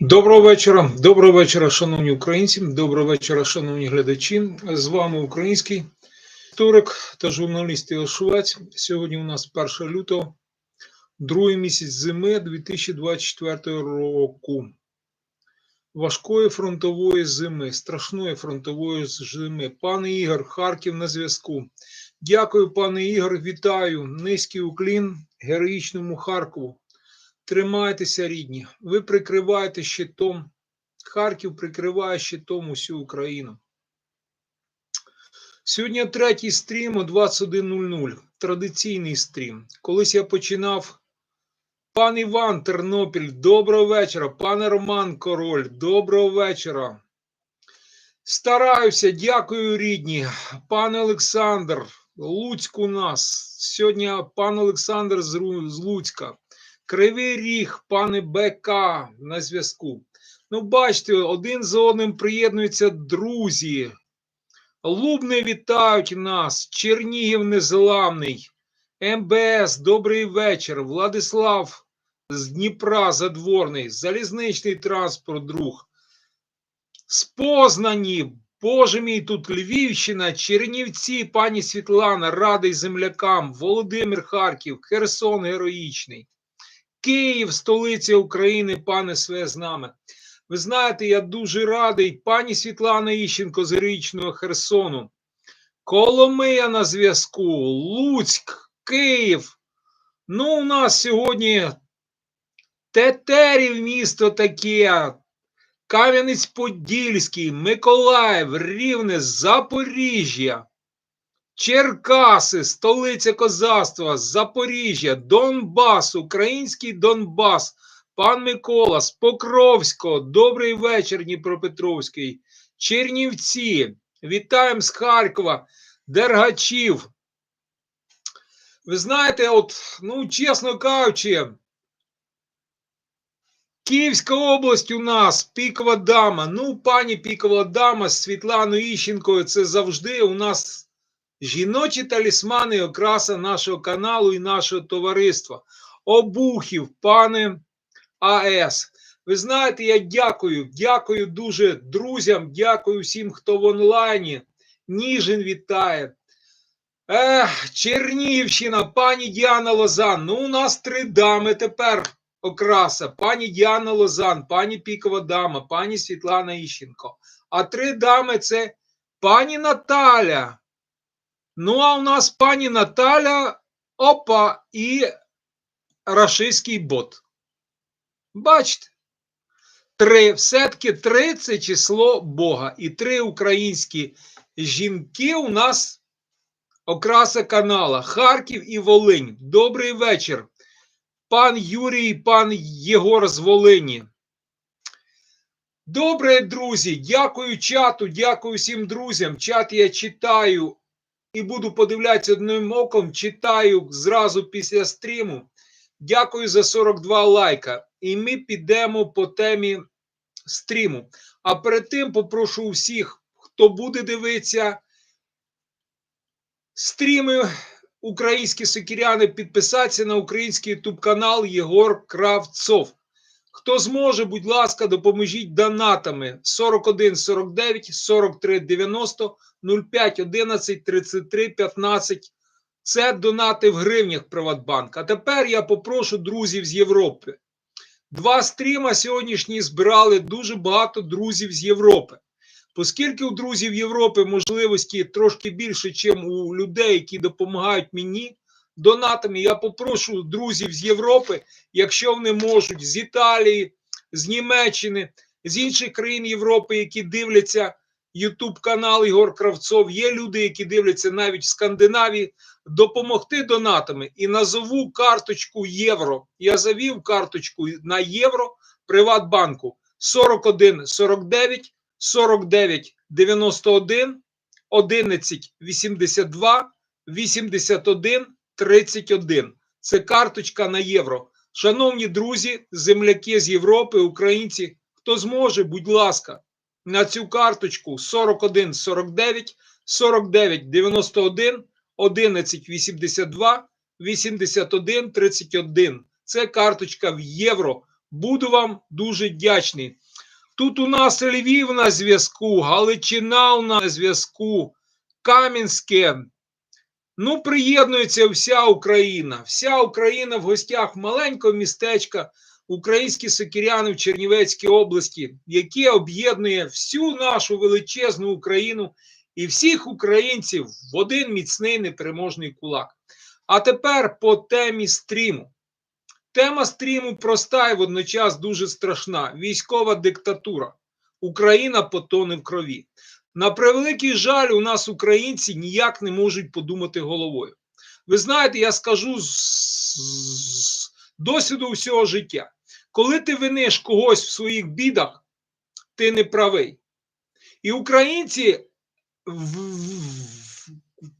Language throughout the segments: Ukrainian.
Доброго вечора, доброго вечора, шановні українці, доброго вечора, шановні глядачі. З вами український історик та журналіст Швець. Сьогодні у нас 1 лютого, другий місяць зими 2024 року. Важкої фронтової зими, страшної фронтової зими. Пане Ігор, Харків на зв'язку. Дякую, пане Ігор. Вітаю. Низький уклін героїчному Харкову. Тримайтеся, рідні. Ви прикриваєте щитом. Харків прикриває щитом усю Україну. Сьогодні третій стрім о 21.00. Традиційний стрім. Колись я починав. Пан Іван Тернопіль, доброго вечора. Пане Роман Король, доброго вечора. Стараюся, дякую, рідні. Пане Олександр, Луцьк у нас. Сьогодні пан Олександр з Луцька. Кривий ріг, пане БК на зв'язку. Ну, бачите, один за одним приєднуються друзі. Лубни вітають нас, Чернігів Незламний, МБС, добрий вечір. Владислав з Дніпра Задворний, залізничний транспорт, друг. З Познані, Боже мій, тут Львівщина, Чернівці, пані Світлана, радий землякам, Володимир Харків, Херсон героїчний. Київ, столиця України, пане све з нами. Ви знаєте, я дуже радий, пані Світлана Іщенко з героїчного Херсону. Коломия на зв'язку, Луцьк, Київ. Ну, у нас сьогодні Тетерів місто таке, Кам'янець-Подільський, Миколаїв, Рівне, Запоріжжя. Черкаси, столиця козацтва, Запоріжжя, Донбас, український Донбас, пан Микола з Покровського, добрий вечір, Дніпропетровський, Чернівці, вітаємо з Харкова, Дергачів. Ви знаєте, от, ну, чесно кажучи, Київська область у нас, пікова дама. Ну, пані пікова дама з Світланою Іщенкою, це завжди у нас Жіночі талісмани окраса нашого каналу і нашого товариства. Обухів, пане АЕС. Ви знаєте, я дякую, дякую дуже друзям, дякую всім, хто в онлайні. Ніжин вітає. Ех, Чернігівщина, пані Діана Лозан. Ну, у нас три дами тепер окраса. Пані Діана Лозан, пані Пікова дама, пані Світлана Іщенко. А три дами це пані Наталя. Ну, а у нас пані Наталя, опа, і рашистський бот. Бачите? Три. Все-таки три це число Бога. І три українські жінки у нас окраса канала Харків і Волинь. Добрий вечір. Пан Юрій, пан Єгор з Волині. Добре, друзі. Дякую чату, дякую всім друзям. Чат я читаю і буду подивлятися одним оком, читаю зразу після стріму. Дякую за 42 лайка. І ми підемо по темі стріму. А перед тим попрошу всіх, хто буде дивитися стріми українські сокіряни, підписатися на український YouTube канал Єгор Кравцов. Хто зможе, будь ласка, допоможіть донатами 41 49 43 90 05 11 33 15. Це донати в гривнях Приватбанк. А тепер я попрошу друзів з Європи. Два стріма сьогоднішні збирали дуже багато друзів з Європи. Оскільки у друзів Європи можливості трошки більше, ніж у людей, які допомагають мені донатами, я попрошу друзів з Європи, якщо вони можуть, з Італії, з Німеччини, з інших країн Європи, які дивляться YouTube канал Ігор Кравцов. Є люди, які дивляться навіть в Скандинавії, допомогти донатами і назову карточку євро. Я завів карточку на євро Приватбанку 41 49 49 91 11 82 81 31. Це карточка на євро. Шановні друзі, земляки з Європи, українці, хто зможе, будь ласка, на цю карточку 41 49 49 91 11 82 81 31. Це карточка в євро. Буду вам дуже вдячний. Тут у нас Львів на зв'язку, Галичина у нас на зв'язку, Кам'янське. Ну, приєднується вся Україна. Вся Україна в гостях маленького містечка, українські сокиряни в Чернівецькій області, яке об'єднує всю нашу величезну Україну і всіх українців в один міцний непереможний кулак. А тепер по темі стріму. Тема стріму проста і водночас дуже страшна: військова диктатура. Україна потоне в крові. На превеликий жаль, у нас українці ніяк не можуть подумати головою. Ви знаєте, я скажу з досвіду всього життя: коли ти виниш когось в своїх бідах, ти не правий. І українці,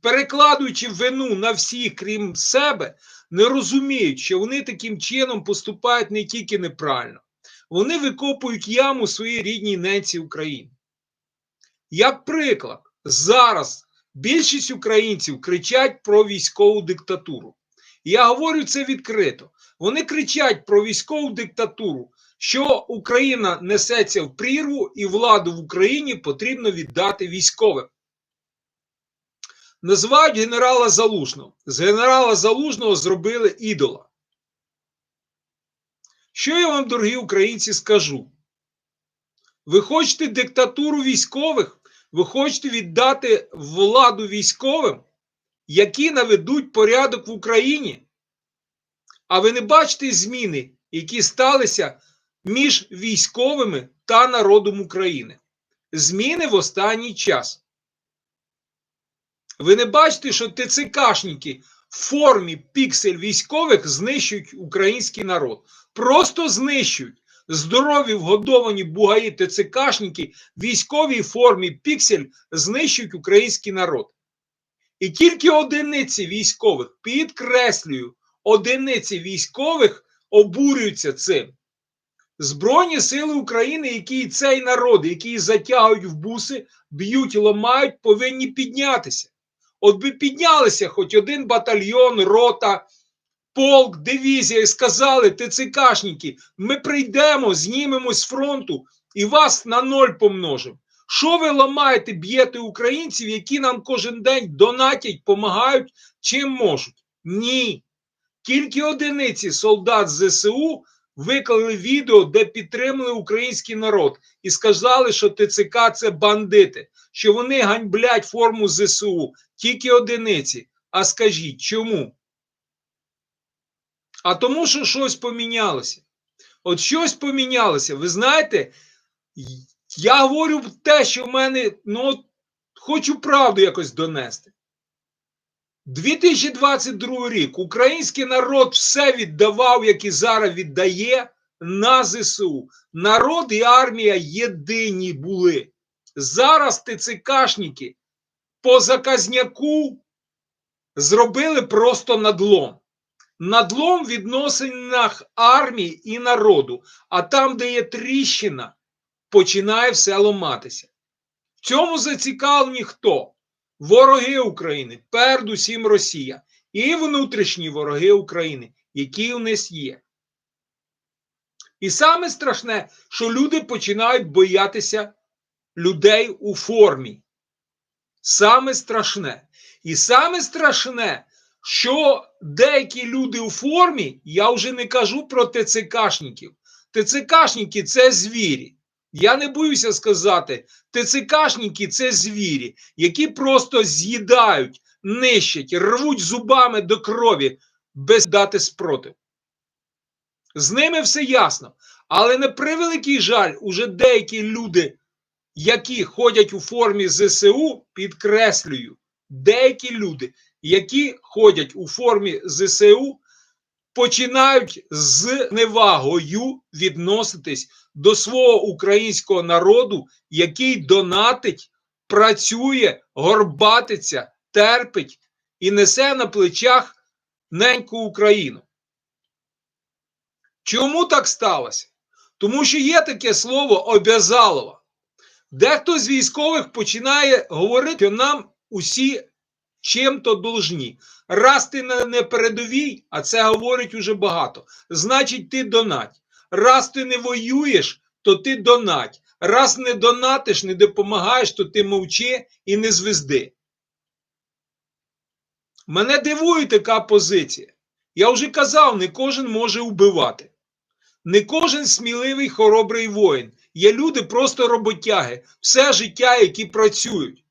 перекладуючи вину на всіх, крім себе, не розуміють, що вони таким чином поступають не тільки неправильно, вони викопують яму своїй рідній ненці України. Як приклад, зараз більшість українців кричать про військову диктатуру. Я говорю це відкрито. Вони кричать про військову диктатуру, що Україна несеться в прірву і владу в Україні потрібно віддати військовим. Називають генерала Залужного. З генерала Залужного зробили ідола. Що я вам, дорогі українці, скажу? Ви хочете диктатуру військових? Ви хочете віддати владу військовим, які наведуть порядок в Україні? А ви не бачите зміни, які сталися між військовими та народом України? Зміни в останній час. Ви не бачите, що ТЦКшники в формі піксель військових знищують український народ. Просто знищують здорові вгодовані бугаї ТЦКшники в військовій формі піксель знищують український народ. І тільки одиниці військових, підкреслюю, одиниці військових обурюються цим. Збройні сили України, які цей народ, які затягують в буси, б'ють ламають, повинні піднятися. От би піднялися хоч один батальйон, рота, полк, дивізія і сказали, ТЦКшники, ми прийдемо, знімемо з фронту і вас на ноль помножимо. Що ви ламаєте, б'єте українців, які нам кожен день донатять, допомагають, чим можуть? Ні. Тільки одиниці солдат ЗСУ виклали відео, де підтримали український народ і сказали, що ТЦК це бандити, що вони ганьблять форму ЗСУ. Тільки одиниці. А скажіть, чому? А тому, що щось помінялося. От щось помінялося. Ви знаєте, я говорю те, що в мене, ну, хочу правду якось донести. 2022 рік український народ все віддавав, як і зараз віддає на ЗСУ. Народ і армія єдині були. Зараз ТЦКшники по заказняку зробили просто надлом. Надлом в відносинах армії і народу. А там, де є тріщина, починає все ламатися. В цьому зацікавлені хто? Вороги України, передусім Росія, і внутрішні вороги України, які у нас є. І саме страшне, що люди починають боятися людей у формі. Саме страшне. І саме страшне, що деякі люди у формі, я вже не кажу про ТЦКшників. ТЦКшники це звірі. Я не боюся сказати, ТЦКшники це звірі, які просто з'їдають, нищать, рвуть зубами до крові без дати спротив. З ними все ясно. Але на превеликий жаль, уже деякі люди, які ходять у формі ЗСУ, підкреслюю, деякі люди, які ходять у формі ЗСУ, починають з невагою відноситись до свого українського народу, який донатить, працює, горбатиться, терпить і несе на плечах неньку Україну. Чому так сталося? Тому що є таке слово обязалова. Дехто з військових починає говорити, що нам усі чим-то должні. Раз ти не передовій, а це говорить уже багато, значить, ти донать. Раз ти не воюєш, то ти донать. Раз не донатиш, не допомагаєш, то ти мовчи і не звезди. Мене дивує така позиція. Я вже казав, не кожен може вбивати. Не кожен сміливий хоробрий воїн. Є люди просто роботяги, все життя, які працюють.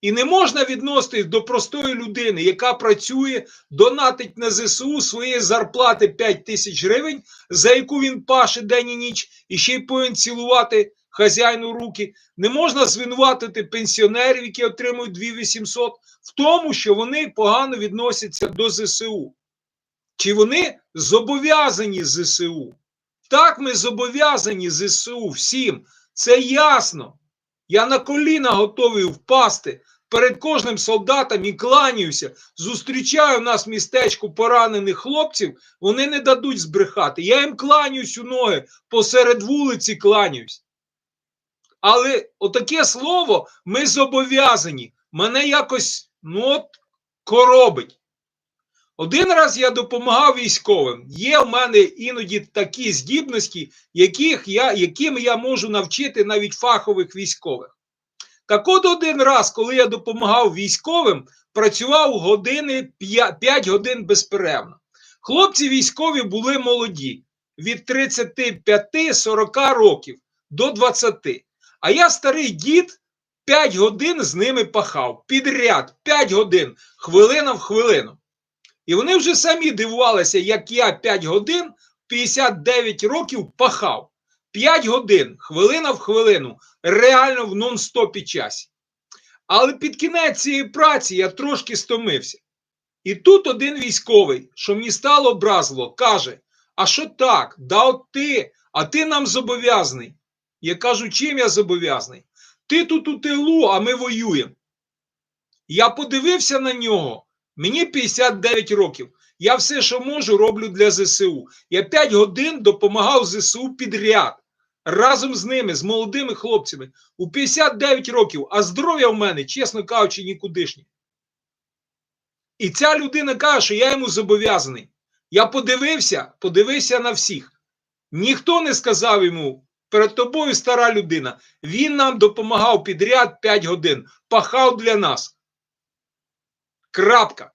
І не можна відноситись до простої людини, яка працює, донатить на ЗСУ своєї зарплати 5 тисяч гривень, за яку він паше день і ніч, і ще й повинен цілувати хазяїну руки. Не можна звинуватити пенсіонерів, які отримують 2800, в тому, що вони погано відносяться до ЗСУ. Чи вони зобов'язані ЗСУ? Так, ми зобов'язані ЗСУ всім. Це ясно. Я на коліна готовий впасти перед кожним солдатом і кланяюся. Зустрічаю в нас в містечку поранених хлопців, вони не дадуть збрехати. Я їм кланяюсь у ноги, посеред вулиці кланяюсь. Але отаке слово ми зобов'язані. Мене якось ну от, коробить. Один раз я допомагав військовим. Є в мене іноді такі здібності, яких я, яким я можу навчити навіть фахових військових. Так от один раз, коли я допомагав військовим, працював години 5, 5 годин безперервно. Хлопці військові були молоді від 35-40 років до 20. А я старий дід 5 годин з ними пахав. Підряд 5 годин, хвилина в хвилину. І вони вже самі дивувалися, як я 5 годин 59 років пахав. 5 годин, хвилина в хвилину, реально в нон-стопі часі. Але під кінець цієї праці я трошки стомився. І тут один військовий, що мені стало образливо, каже: А що так? Да от ти, а ти нам зобов'язаний. Я кажу, чим я зобов'язаний? Ти тут у тилу, а ми воюємо. Я подивився на нього. Мені 59 років. Я все, що можу, роблю для ЗСУ. Я 5 годин допомагав ЗСУ підряд. Разом з ними, з молодими хлопцями, у 59 років, а здоров'я в мене, чесно кажучи, нікудишнє. І ця людина каже, що я йому зобов'язаний. Я подивився, подивився на всіх. Ніхто не сказав йому, перед тобою стара людина. Він нам допомагав підряд 5 годин, пахав для нас. Крапка.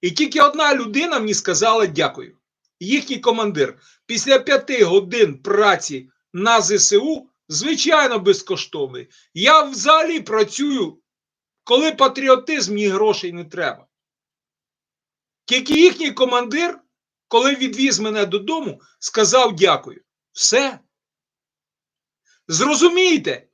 І тільки одна людина мені сказала дякую. Їхній командир. Після п'яти годин праці на ЗСУ, звичайно, безкоштовний. Я взагалі працюю, коли патріотизм ні грошей не треба. Тільки їхній командир, коли відвіз мене додому, сказав дякую. Все. Зрозумійте,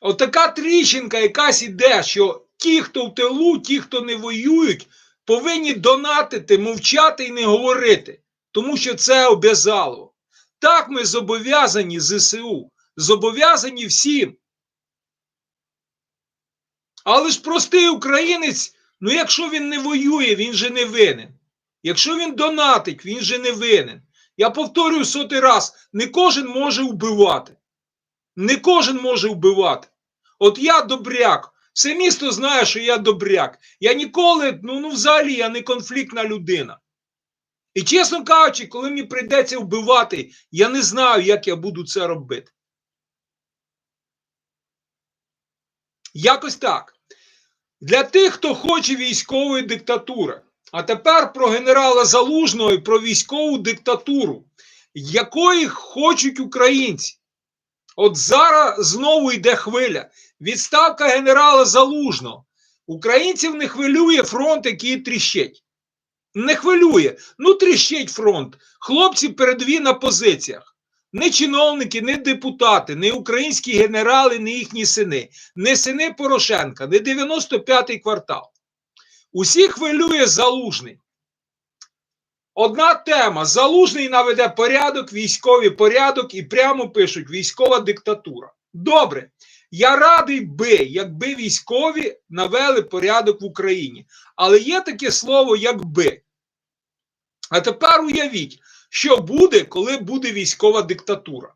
отака тріщинка якась іде, що ті, хто в тилу, ті, хто не воюють, повинні донатити, мовчати і не говорити, тому що це обязало. Так ми зобов'язані ЗСУ, зобов'язані всім. Але ж простий українець, ну якщо він не воює, він же не винен. Якщо він донатить, він же не винен. Я повторюю сотий раз: не кожен може вбивати. Не кожен може вбивати. От я добряк. Все місто знає, що я добряк. Я ніколи, ну, ну взагалі, я не конфліктна людина. І чесно кажучи, коли мені прийдеться вбивати, я не знаю, як я буду це робити. Якось так. Для тих, хто хоче військової диктатури. А тепер про генерала Залужного і про військову диктатуру, якої хочуть українці. От зараз знову йде хвиля. Відставка генерала Залужного. Українців не хвилює фронт, який тріщить. Не хвилює. Ну, тріщить фронт. Хлопці передові на позиціях. Не чиновники, не депутати, не українські генерали, не їхні сини, не сини Порошенка, не 95-й квартал. Усі хвилює залужний. Одна тема: залужний наведе порядок, військовий порядок і прямо пишуть військова диктатура. Добре. Я радий би, якби військові навели порядок в Україні. Але є таке слово, якби. А тепер уявіть, що буде, коли буде військова диктатура.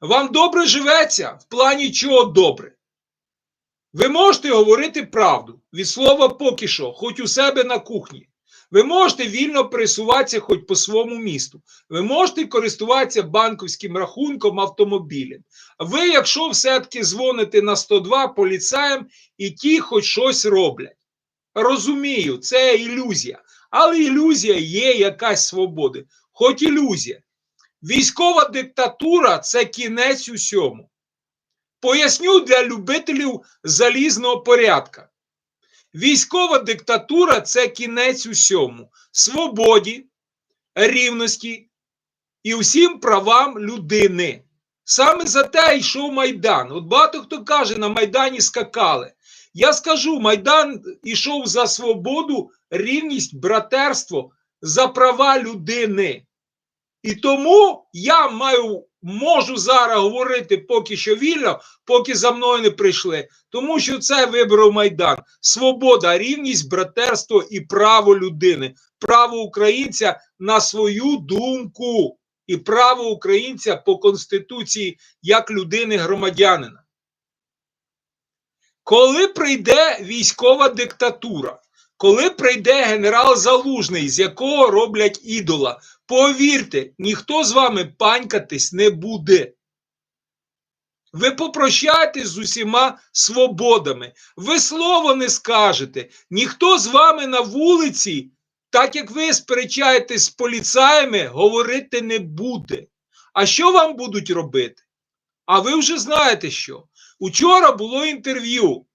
Вам добре живеться в плані чого добре. Ви можете говорити правду від слова поки що, хоч у себе на кухні. Ви можете вільно пересуватися хоч по своєму місту. Ви можете користуватися банківським рахунком автомобілем. Ви, якщо все-таки дзвоните на 102 поліцаєм, і ті хоч щось роблять. Розумію, це ілюзія. Але ілюзія є якась свободи. Хоч ілюзія. Військова диктатура це кінець усьому. Поясню для любителів залізного порядка. Військова диктатура це кінець усьому. Свободі, рівності і усім правам людини. Саме за те йшов Майдан. От багато хто каже, на Майдані скакали. Я скажу, Майдан йшов за свободу, рівність, братерство, за права людини. І тому я маю, можу зараз говорити поки що вільно, поки за мною не прийшли. Тому що це виборов Майдан. Свобода, рівність, братерство і право людини, право українця на свою думку і право українця по Конституції як людини громадянина. Коли прийде військова диктатура, коли прийде генерал Залужний, з якого роблять ідола, повірте, ніхто з вами панькатись не буде. Ви попрощаєтесь з усіма свободами, ви слово не скажете, ніхто з вами на вулиці, так як ви сперечаєтесь з поліцаями, говорити не буде. А що вам будуть робити? А ви вже знаєте що. Учора було інтерв'ю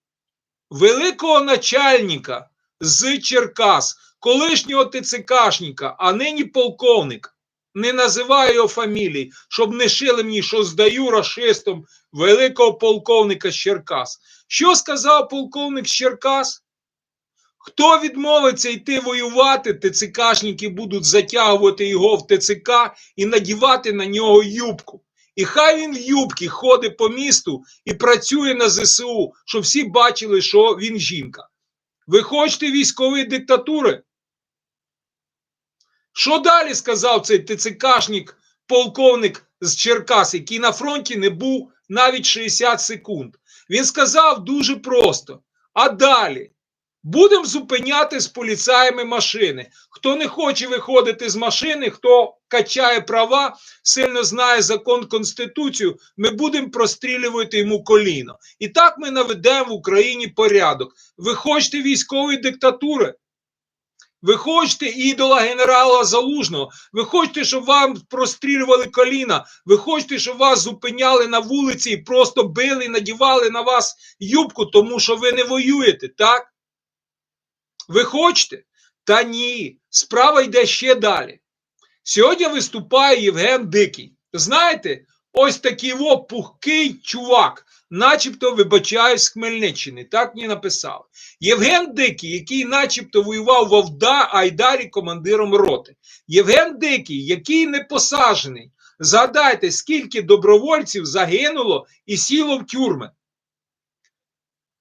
великого начальника з Черкас, колишнього ТЦКшника, а нині полковник. Не називаю його фамілії, щоб не шили мені, що здаю расистом великого полковника з Черкас. Що сказав полковник з Черкас? Хто відмовиться йти воювати, ТЦКшники будуть затягувати його в ТЦК і надівати на нього юбку. І хай він в юбці ходить по місту і працює на ЗСУ, щоб всі бачили, що він жінка. Ви хочете військової диктатури? Що далі сказав цей ТЦКшник, полковник з Черкас, який на фронті не був навіть 60 секунд? Він сказав дуже просто: а далі будемо зупиняти з поліцаями машини. Хто не хоче виходити з машини, хто качає права, сильно знає закон Конституцію, ми будемо прострілювати йому коліно. І так ми наведемо в Україні порядок. Ви хочете військової диктатури? Ви хочете ідола генерала Залужного, ви хочете, щоб вам прострілювали коліна, ви хочете, щоб вас зупиняли на вулиці і просто били надівали на вас юбку, тому що ви не воюєте, так? Ви хочете? Та ні. Справа йде ще далі. Сьогодні виступає Євген Дикий. Знаєте, ось такий во пухкий чувак, начебто вибачаюсь з Хмельниччини. Так мені написали. Євген Дикий, який начебто воював в Овда, а й далі командиром роти. Євген Дикий, який не посаджений. Згадайте, скільки добровольців загинуло і сіло в тюрми.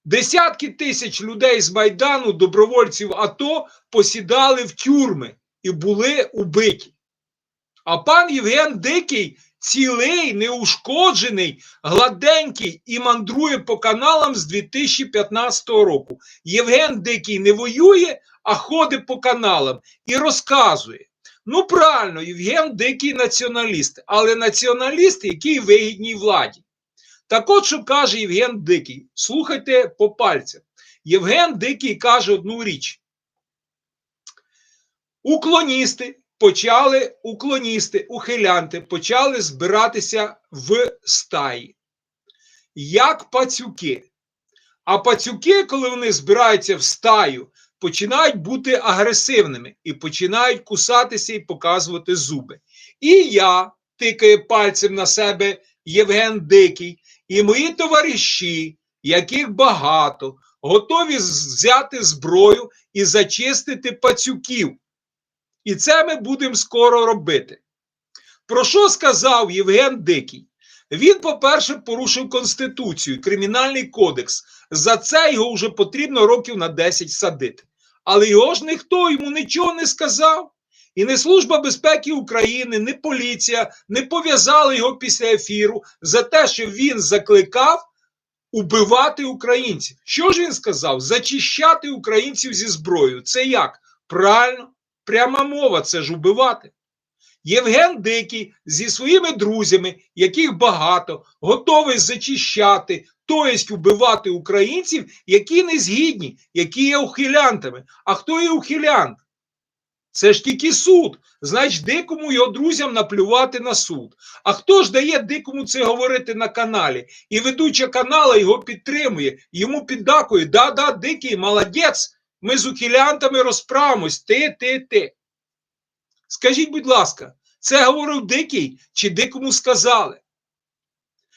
Десятки тисяч людей з Майдану, добровольців АТО, посідали в тюрми і були убиті. А пан Євген Дикий цілий, неушкоджений, гладенький і мандрує по каналам з 2015 року. Євген Дикий не воює, а ходить по каналам і розказує. Ну, правильно, Євген Дикий націоналіст, але націоналіст, який вигідній владі. Так от, що каже Євген Дикий, слухайте по пальцях. Євген Дикий каже одну річ. Уклоністи почали, уклоністи, ухилянти почали збиратися в стаї, як пацюки. А пацюки, коли вони збираються в стаю, починають бути агресивними і починають кусатися і показувати зуби. І я тикаю пальцем на себе Євген Дикий, і мої товариші, яких багато, готові взяти зброю і зачистити пацюків. І це ми будемо скоро робити. Про що сказав Євген Дикий? Він, по-перше, порушив Конституцію, Кримінальний кодекс. За це його вже потрібно років на 10 садити. Але його ж ніхто йому нічого не сказав. І не Служба безпеки України, не поліція не пов'язали його після ефіру за те, що він закликав убивати українців. Що ж він сказав? Зачищати українців зі зброєю. Це як? Правильно, Пряма мова це ж убивати. Євген Дикий зі своїми друзями, яких багато, готовий зачищати, тобто вбивати українців, які не згідні, які є ухилянтами. А хто є ухилянт? Це ж тільки суд. Значить, дикому його друзям наплювати на суд. А хто ж дає дикому це говорити на каналі? І ведуча канала його підтримує, йому піддакує. Да-да, дикий, молодець. Ми з ухилянтами розправимось. Ти, ти, ти. Скажіть, будь ласка, це говорив дикий чи дикому сказали?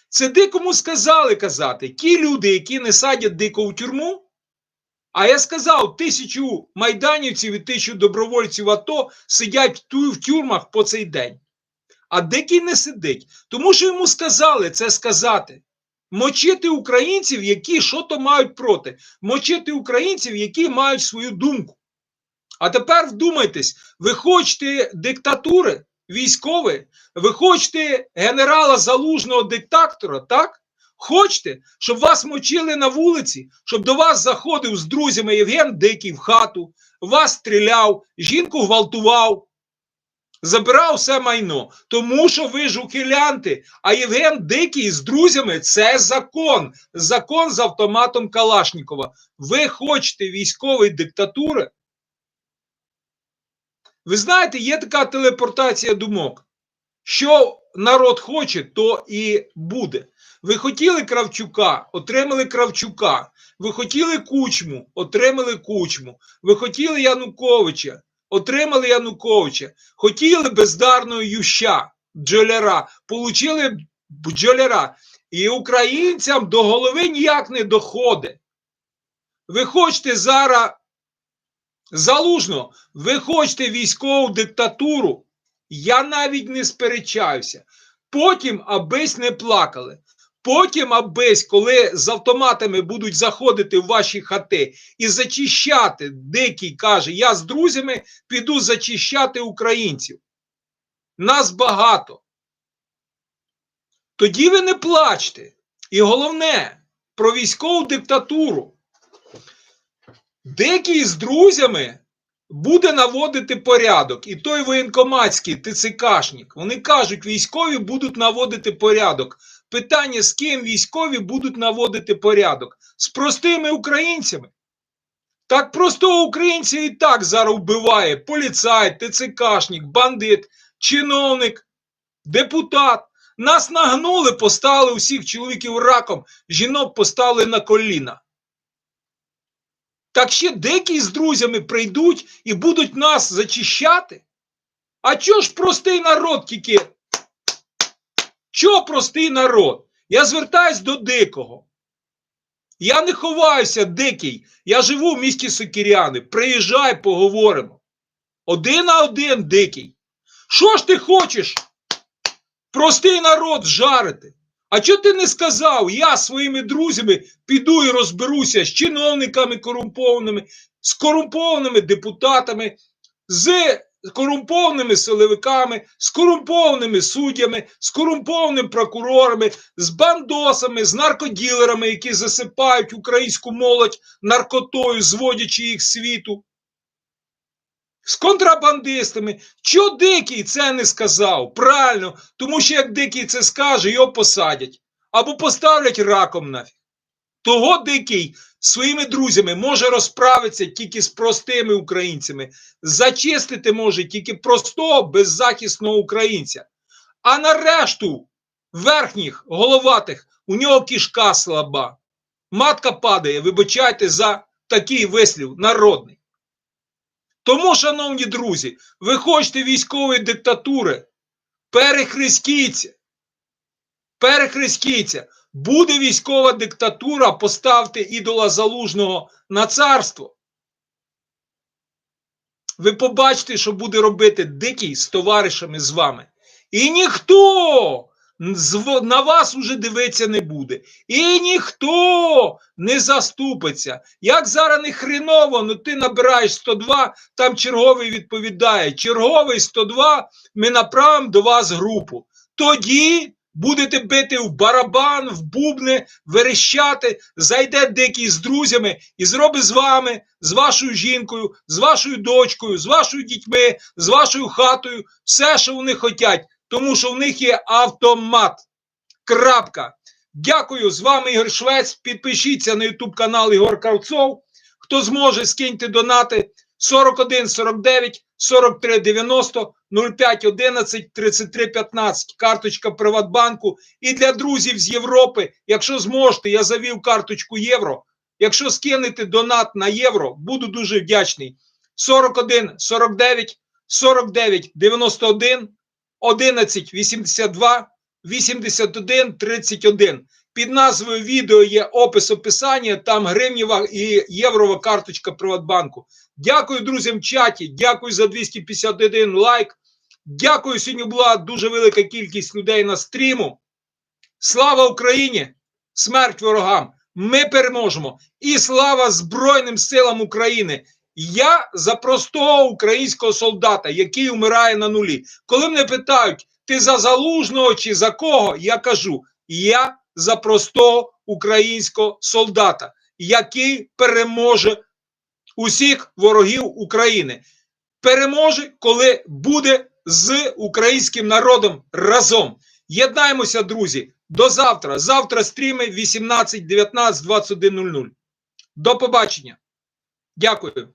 Це дикому сказали казати. Ті люди, які не садять дико у тюрму. А я сказав, тисячу майданівців і тисячу добровольців АТО сидять в тюрмах по цей день. А дикий не сидить, тому що йому сказали це сказати. Мочити українців, які що то мають проти, мочити українців, які мають свою думку. А тепер вдумайтесь, ви хочете диктатури військової, ви хочете генерала залужного диктатора, так? Хочете, щоб вас мочили на вулиці, щоб до вас заходив з друзями Євген Дикий в хату, вас стріляв, жінку гвалтував, забирав все майно, тому що ви ж ухилянти, а Євген Дикий з друзями це закон, закон з автоматом Калашнікова. Ви хочете військової диктатури? Ви знаєте, є така телепортація думок. Що народ хоче, то і буде. Ви хотіли Кравчука, отримали Кравчука. Ви хотіли кучму, отримали кучму. Ви хотіли Януковича, отримали Януковича. Хотіли бездарного Юща, бджоляра, получили бджоляра. І українцям до голови ніяк не доходить. Ви хочете зараз залужно, ви хочете військову диктатуру. Я навіть не сперечаюся. Потім абись не плакали. Потім абись, коли з автоматами будуть заходити в ваші хати і зачищати, дикий каже, я з друзями піду зачищати українців. Нас багато. Тоді ви не плачте. І головне, про військову диктатуру. Дикий з друзями буде наводити порядок. І той воєнкоматський ТЦКшник, вони кажуть, військові будуть наводити порядок. Питання, з ким військові будуть наводити порядок? З простими українцями. Так простого українця і так зараз вбиває поліцай, ТЦКшник, бандит, чиновник, депутат. Нас нагнули, поставили усіх чоловіків раком, жінок поставили на коліна. Так ще деякі з друзями прийдуть і будуть нас зачищати. А чого ж простий народ тільки? Чого простий народ? Я звертаюсь до дикого. Я не ховаюся, дикий. Я живу в місті Сокіряни. Приїжджай, поговоримо. Один на один дикий. Що ж ти хочеш? Простий народ жарити. А чого ти не сказав? Я своїми друзями піду і розберуся з чиновниками корумпованими, з корумпованими депутатами, з корумпованими силовиками, з корумпованими суддями, з корумпованими прокурорами, з бандосами, з наркоділерами, які засипають українську молодь наркотою, зводячи їх світу. З контрабандистами. Чого дикий це не сказав? Правильно, тому що як дикий це скаже, його посадять або поставлять раком нафіг. Того дикий своїми друзями може розправитися тільки з простими українцями, зачистити може тільки простого беззахисного українця. А на решту верхніх головатих у нього кішка слаба. Матка падає, вибачайте за такий вислів народний. Тому, шановні друзі, ви хочете військової диктатури, перехрестіться. Перехрестіться. Буде військова диктатура, поставте ідола залужного на царство. Ви побачите, що буде робити дикий з товаришами з вами. І ніхто на вас уже дивитися не буде. І ніхто не заступиться. Як зараз не хреново, ну ти набираєш 102, там черговий відповідає. Черговий 102, ми направимо до вас групу. Тоді будете бити в барабан, в бубни, верещати, зайде дикий з друзями і зробить з вами, з вашою жінкою, з вашою дочкою, з вашою дітьми, з вашою хатою, все, що вони хочуть, тому що в них є автомат. Крапка. Дякую. З вами Ігор Швець. Підпишіться на YouTube канал Ігор Кравцов. Хто зможе, скиньте донати 41 49 43 90 05 11 33 15. Карточка Приватбанку. І для друзів з Європи, якщо зможете, я завів карточку євро. Якщо скинете донат на євро, буду дуже вдячний. 41 49 49 91 11 82 81 31. Під назвою відео є опис описання, там гривнєва і єврова карточка Приватбанку. Дякую друзям в чаті, дякую за 251 лайк. Дякую, сьогодні була дуже велика кількість людей на стріму. Слава Україні! Смерть ворогам! Ми переможемо! І слава Збройним силам України! Я за простого українського солдата, який вмирає на нулі. Коли мене питають, ти за залужного чи за кого? Я кажу: я за простого українського солдата, який переможе усіх ворогів України. Переможе, коли буде з українським народом разом. Єднаємося, друзі. До завтра. Завтра стріми 18, 19, 21.00. До побачення. Дякую.